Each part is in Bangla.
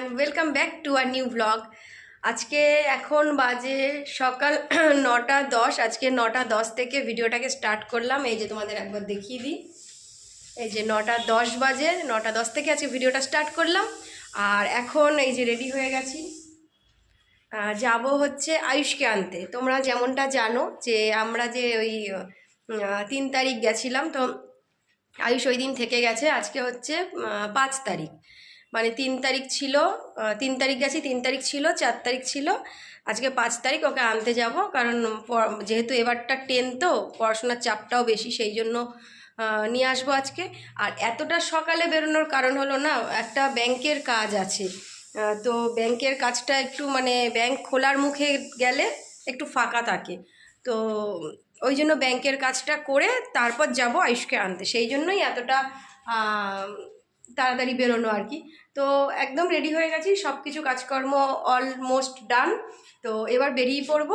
Everyone welcome back to our new blog আজকে এখন বাজে সকাল নটা দশ। আজকে নটা দশ থেকে ভিডিওটাকে স্টার্ট করলাম। এই যে তোমাদের একবার দেখিয়ে দিই। এই যে নটা দশ বাজে, নটা দশ থেকে আজকে ভিডিওটা স্টার্ট করলাম। আর এখন এই যে রেডি হয়ে গেছি। যাব হচ্ছে আয়ুষকে আনতে। তোমরা যেমনটা জানো যে আমরা যে ওই তিন তারিখ গেছিলাম, তো আয়ুষ ওই দিন থেকে গেছে। আজকে হচ্ছে পাঁচ তারিখ। মানে তিন তারিখ ছিল তিন তারিখ গেছি, তিন তারিখ ছিল, চার তারিখ ছিল। আজকে পাঁচ তারিখ ওকে আনতে যাব, কারণ যেহেতু এবারটা টেন তো, পড়াশোনার চাপটাও বেশি, সেই জন্য নিয়ে আসব আজকে। আর এতটা সকালে বেরোনোর কারণ হলো না, একটা ব্যাংকের কাজ আছে। তো ব্যাংকের কাজটা একটু মানে ব্যাংক খোলার মুখে গেলে একটু ফাঁকা থাকে। তো ওই জন্য ব্যাংকের কাজটা করে তারপর যাব আয়ুষকে আনতে। সেই জন্যই এতটা তাড়াতাড়ি বেরোনো আর কি। তো একদম রেডি হয়ে গেছি সব কিছু কাজকর্ম অলমোস্ট ডান তো এবার বেরিয়ে পড়ব।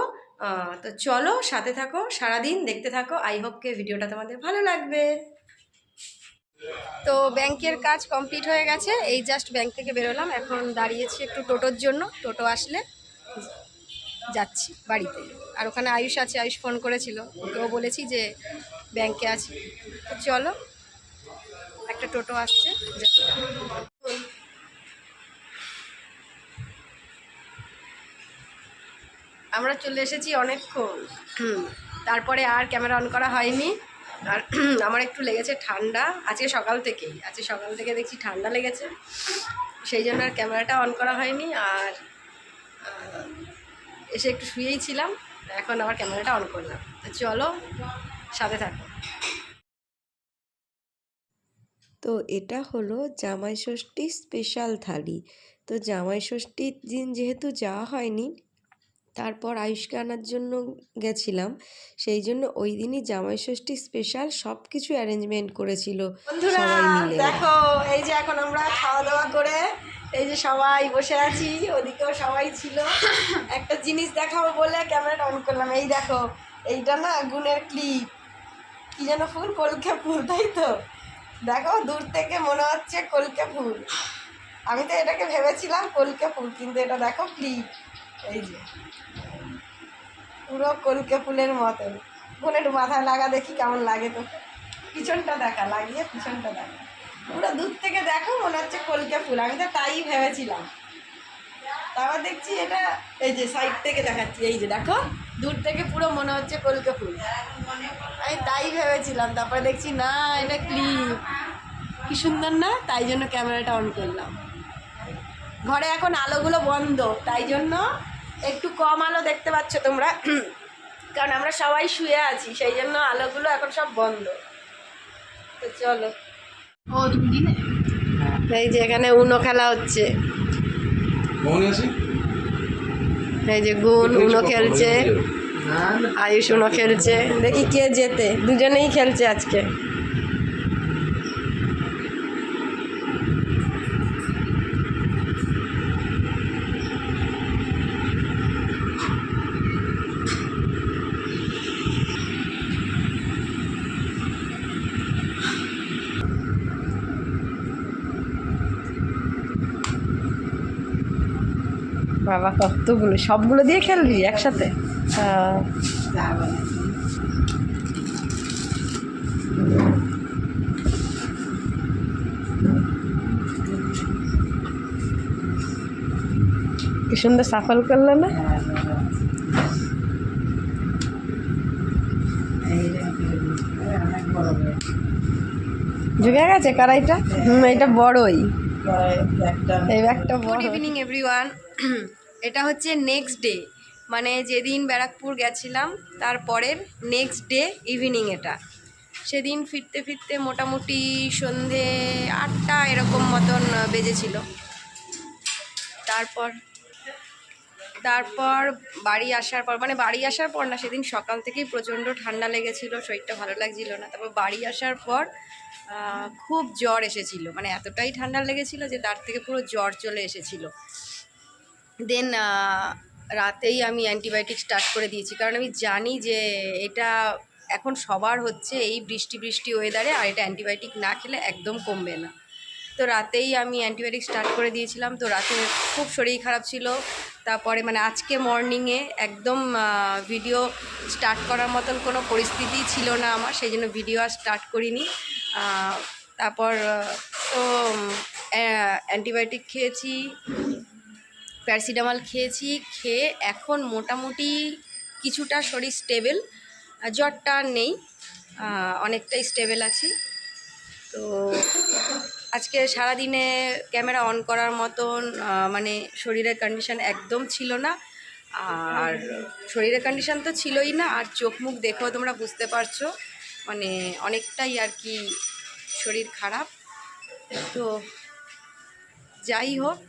তো চলো সাথে থাকো, সারাদিন দেখতে থাকো। আই হোপকে ভিডিওটা তোমাদের ভালো লাগবে। তো ব্যাংকের কাজ কমপ্লিট হয়ে গেছে। এই জাস্ট ব্যাংক থেকে বেরোলাম। এখন দাঁড়িয়েছি একটু টোটোর জন্য। টোটো আসলে যাচ্ছি বাড়িতে। আর ওখানে আয়ুষ আছে, আয়ুষ ফোন করেছিল। ওকেও বলেছি যে ব্যাংকে আছি। চলো। টোটো আসছে। আমরা চলে এসেছি অনেকক্ষণ। তারপরে আর ক্যামেরা অন করা হয়নি। আর আমার একটু লেগেছে ঠান্ডা। আজকে সকাল থেকেই। আজকে সকাল থেকে দেখছি ঠান্ডা লেগেছে। সেই জন্য আর ক্যামেরাটা অন করা হয়নি। আর এসে একটু শুয়েই ছিলাম। এখন আবার ক্যামেরাটা অন করলাম। তো চলো সাথে থাকো। তো এটা হলো জামাই ষষ্ঠী স্পেশাল থালি। তো জামাই ষষ্ঠীর দিন যেহেতু যাওয়া হয়নি তারপর আয়ুষকে আনার জন্য গেছিলাম। সেই জন্য ওই দিনই জামাই ষষ্ঠী স্পেশাল সব কিছু অ্যারেঞ্জমেন্ট করেছিল বন্ধুরা দেখো এই যে এখন আমরা খাওয়া দাওয়া করে এই যে সবাই বসে আছি ওদিকেও সবাই ছিল। একটা জিনিস দেখাবো বলে ক্যামেরাটা অন করলাম। এই দেখো এইটা না গুণের ক্লিপ কি যেন ফুল কলকে ফুল তাই তো? দেখো, দূর থেকে মনে হচ্ছে কলকে ফুল আমি তো এটাকে ভেবেছিলাম কলকে ফুল কিন্তু এটা দেখো ক্লিপ এই যে, পুরো কলকে ফুলের মতন। কোন একটু মাথায় লাগা, দেখি কেমন লাগে তো। পিছনটা দেখা, লাগিয়ে পিছনটা দেখা। পুরো দূর থেকে দেখো, মনে হচ্ছে কলকে ফুল আমি তো তাই ভেবেছিলাম। তারপর দেখছি এটা, এই যে সাইড থেকে দেখাচ্ছি। এই যে দেখো, দূর থেকে পুরো মনে হচ্ছে কলকে ফুল আমি তাই ভেবেছিলাম তারপরে দেখছি না এটা ক্লিপ কি সুন্দর না? তাই জন্য ক্যামেরাটা অন করলাম। ঘরে এখন আলোগুলো বন্ধ তাই জন্য একটু কম আলো দেখতে পাচ্ছ তোমরা। কারণ আমরা সবাই শুয়ে আছি সেই জন্য আলোগুলো এখন সব বন্ধ। তো চলো। ও তুমি দিনে এই যে এখানে উনো খেলা হচ্ছে। এই যে গুণ উনো খেলছে। আয়ুষ উনো খেলছে। দেখি কে জেতে। দুজনেই খেলছে আজকে। বাবা কতগুলো সবগুলো দিয়ে খেলবি একসাথে? কি সুন্দর সাফল করল না? ঢুকে গেছে কড়াইটা? হুম এটা বড়ই। এই ব্যাগটা গুড ইভিনিং এভরিওয়ান এটা হচ্ছে নেক্সট ডে মানে যেদিন ব্যারাকপুর গেছিলাম তারপরের নেক্সট ডে ইভিনিং এটা। সেদিন ফিরতে ফিরতে মোটামুটি সন্ধে আটটা এরকম মতন বেজেছিল। তারপর তারপর বাড়ি আসার পর মানে বাড়ি আসার পর না, সেদিন সকাল থেকেই প্রচণ্ড ঠান্ডা লেগেছিল, শরীরটা ভালো লাগছিল না। তারপর বাড়ি আসার পর খুব জ্বর এসেছিল। মানে এতটাই ঠান্ডা লেগেছিল যে তার থেকে পুরো জ্বর চলে এসেছিল। দেন রাতেই আমি অ্যান্টিবায়োটিক স্টার্ট করে দিয়েছি। কারণ আমি জানি যে এটা এখন সবার হচ্ছে এই বৃষ্টি বৃষ্টি ওয়েদারে আর এটা অ্যান্টিবায়োটিক না খেলে একদম কমবে না। তো রাতেই আমি অ্যান্টিবায়োটিক স্টার্ট করে দিয়েছিলাম। তো রাতে খুব শরীর খারাপ ছিল। তারপরে মানে আজকে মর্নিংয়ে একদম ভিডিও স্টার্ট করার মতন কোনো পরিস্থিতি ছিল না আমার। সেই জন্য ভিডিও আর স্টার্ট করিনি। তারপর তো অ্যান্টিবায়োটিক খেয়েছি। প্যারাসিটামল খেয়েছি, খেয়ে এখন মোটামুটি কিছুটা শরীর স্টেবেল জ্বরটা নেই অনেকটাই স্টেবেল আছি। তো আজকে সারাদিনে ক্যামেরা অন করার মতন মানে শরীরের কন্ডিশন একদম ছিল না। আর শরীরের কন্ডিশন তো ছিলই না, আর চোখ মুখ দেখেও তোমরা বুঝতে পারছ মানে অনেকটাই আর কি শরীর খারাপ। তো যাই হোক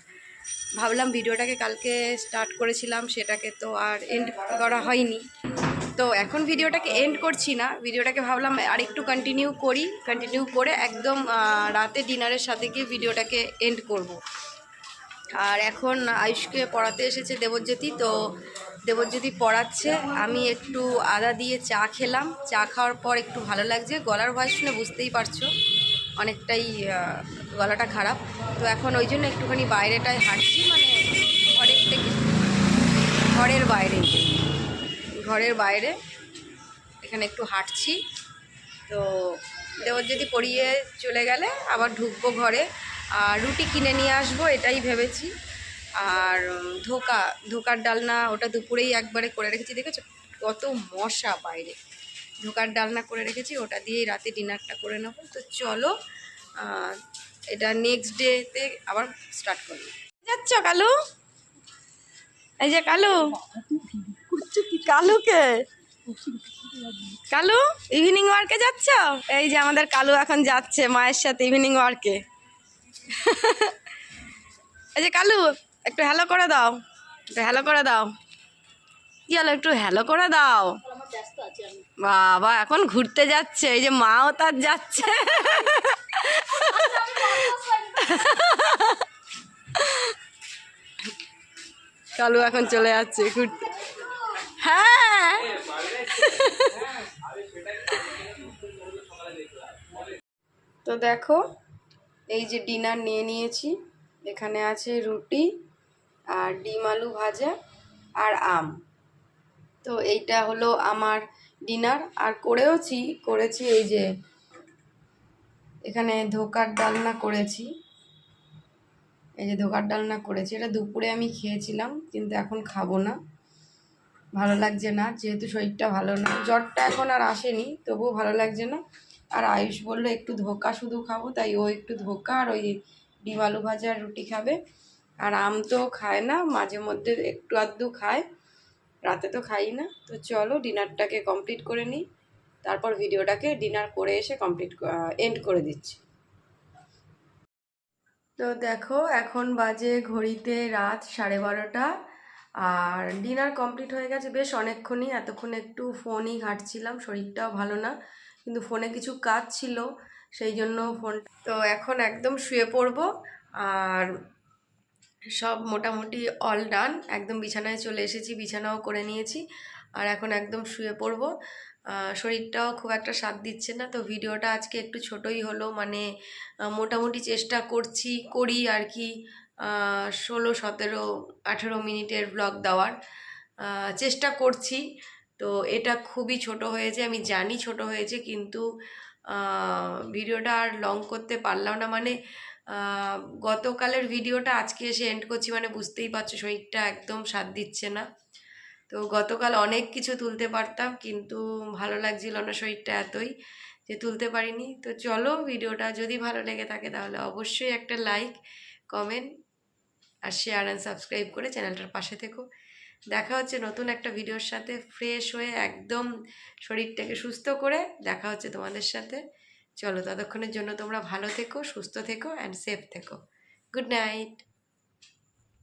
ভাবলাম ভিডিওটাকে কালকে স্টার্ট করেছিলাম, সেটাকে তো আর এন্ড করা হয়নি। তো এখন ভিডিওটাকে এন্ড করছি না। ভিডিওটাকে ভাবলাম আর একটু কন্টিনিউ করি কন্টিনিউ করে একদম রাতে ডিনারের সাথে গিয়ে ভিডিওটাকে এন্ড করব। আর এখন আয়ুষকে পড়াতে এসেছে দেবজ্যোতি, তো দেবজ্যোতি পড়াচ্ছে। আমি একটু আদা দিয়ে চা খেলাম। চা খাওয়ার পর একটু ভালো লাগছে। গলার ভয়েস শুনে বুঝতেই পারছ। অনেকটাই গলাটা খারাপ। তো এখন ওই জন্য একটুখানি বাইরেটায় হাঁটছি মানে ঘরের থেকে ঘরের বাইরে। ঘরের বাইরে। এখানে একটু হাঁটছি। তো দেওয়ার যদি পড়িয়ে চলে গেলে আবার ঢুকবো ঘরে। আর রুটি কিনে নিয়ে আসব, এটাই ভেবেছি। আর ধোকা, ধোকার ডালনা ওটা দুপুরেই একবারে করে রেখেছি, দেখেছ? কত মশা বাইরে। ধোকার ডালনা করে রেখেছি, ওটা দিয়েই রাতে ডিনারটা করে নেব। তো চলো এটা নেক্সট ডেতে আবার স্টার্ট করব। যাচ্ছ কালু? এই যে কালু। কালুকে? কালু ইভিনিং ওয়ার্কে যাচ্ছ? এই যে আমাদের কালু এখন যাচ্ছে মায়ের সাথে ইভিনিং ওয়ার্কে এই যে কালু, একটু হ্যালো করে দাও। একটু হ্যালো করে দাও। কি হলো, একটু হ্যালো করে দাও। বাবা, এখন ঘুরতে যাচ্ছে, এই যে মাও তার যাচ্ছে। কালু এখন চলে যাচ্ছে ঘুরতে হ্যাঁ। তো দেখো, এই যে ডিনার নিয়ে নিয়েছি। এখানে আছে রুটি আর ডিম আলু ভাজা আর আম। তো এইটা হলো আমার ডিনার। আর করেওছি, করেছি এই যে এখানে ধোকার ডালনা করেছি। এই যে ধোকার ডালনা করেছি। এটা দুপুরে আমি খেয়েছিলাম, কিন্তু এখন খাব না। ভালো লাগছে না, যেহেতু শরীরটা ভালো না। জ্বরটা এখন আর আসেনি, তবুও ভালো লাগছে না। আর আয়ুষ বলল একটু ধোকা শুধু খাব, তাই ও একটু ধোকা আর ওই ডিম আলু ভাজা রুটি খাবে। আর আম তো খায় না, মাঝে মধ্যে একটু আধটু খায়। রাতে তো খাই না। তো চলো ডিনারটাকে কমপ্লিট করে নিই। তারপর ভিডিওটাকে ডিনার করে এসে কমপ্লিট এন্ড করে দিচ্ছি। তো দেখো, এখন বাজে ঘড়িতে রাত সাড়ে বারোটা। আর ডিনার কমপ্লিট হয়ে গেছে বেশ অনেকক্ষণই। এতক্ষণ একটু ফোনই ঘাঁটছিলাম, শরীরটাও ভালো না। কিন্তু ফোনে কিছু কাজ ছিল, সেই জন্য ফোন তো এখন একদম শুয়ে পড়ব। আর সব মোটামুটি অল ডান একদম বিছানায় চলে এসেছি, বিছানাও করে নিয়েছি আর এখন একদম শুয়ে পড়ব। শরীরটাও খুব একটা সাথ দিচ্ছে না, তো ভিডিওটা আজকে একটু ছোটই হলো। মানে মোটামুটি চেষ্টা করছি, করি আর কি ষোলো, সতেরো, আঠেরো মিনিটের ব্লগ দেওয়ার। চেষ্টা করছি। তো এটা খুবই ছোট হয়েছে, আমি জানি ছোট হয়েছে, কিন্তু ভিডিওটা আর লং করতে পারলাম না। মানে গতকালের ভিডিওটা আজকে এসে এন্ড করছি মানে বুঝতেই পারছ, শরীরটা একদম সাথ দিচ্ছে না। তো গতকাল অনেক কিছু তুলতে পারতাম, কিন্তু ভালো লাগছিল না শরীরটা এতই যে তুলতে পারিনি। তো চলো ভিডিওটা যদি ভালো লেগে থাকে তাহলে অবশ্যই একটা লাইক কমেন্ট আর শেয়ার অ্যান্ড সাবস্ক্রাইব করে চ্যানেলটার পাশে থেকো। দেখা হচ্ছে নতুন একটা ভিডিওর সাথে ফ্রেশ হয়ে একদম শরীরটাকে সুস্থ করে, দেখা হচ্ছে তোমাদের সাথে। চলো ততক্ষণের জন্য তোমরা ভালো থেকো সুস্থ থেকো অ্যান্ড সেফ থেকো। Good night